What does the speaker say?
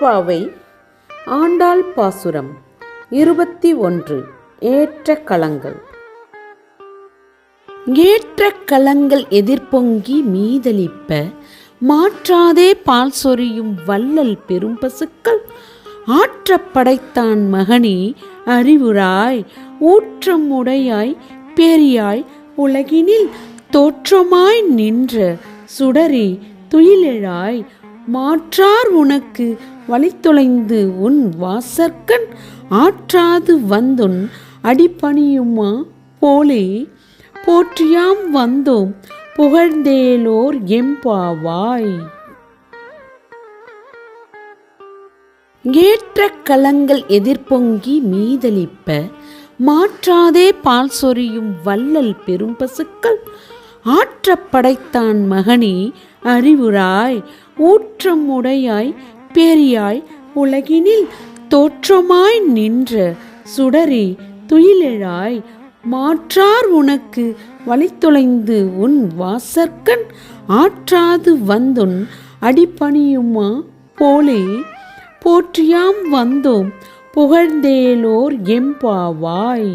திருப்பாவை ஆண்டாள் பாசுரம் இருபத்தி ஒன்று ஏற்ற களங்கள் ஏற்ற களங்கள் எதிர்பொங்கி மீதளிப்ப மாற்றாதே பால் சொரியும் வள்ளல் பெரும் பசுக்கள். ஆற்றப்படைத்தான் மகனே அறிவுராய் ஊற்றம் உடையாய் பெரியாய் உலகினில் தோற்றமாய் நின்ற சுடரே துயிலெழாய் மாற்றார் உனக்கு வழித்தொலைந்து உன் வாசற்கண் ஆற்றாது வந்துன் அடிபணியுமா போலே? போற்றியாம் வந்தோம் புகழ்ந்தேலோர் எம்பாவாய். ஏற்ற களங்கள் எதிர்பொங்கி மீதளிப்ப மாற்றாதே பால் சொரியும் வள்ளல் பெரும் பசுக்கள் ஆற்ற படைத்தான் மகனே அறிவுராய். ஊற்றம் உடையாய் பெரியாய் உலகினில் தோற்றமாய் நின்ற சுடரே துயிலெழாய் மாற்றார் உனக்கு வழித்தொலைந்து உன் வாசற்கண் ஆற்றாது வந்துன் அடிபணியுமா போலே? போற்றியாம் வந்தோம் புகழ்ந்தேலோர் எம்பாவாய்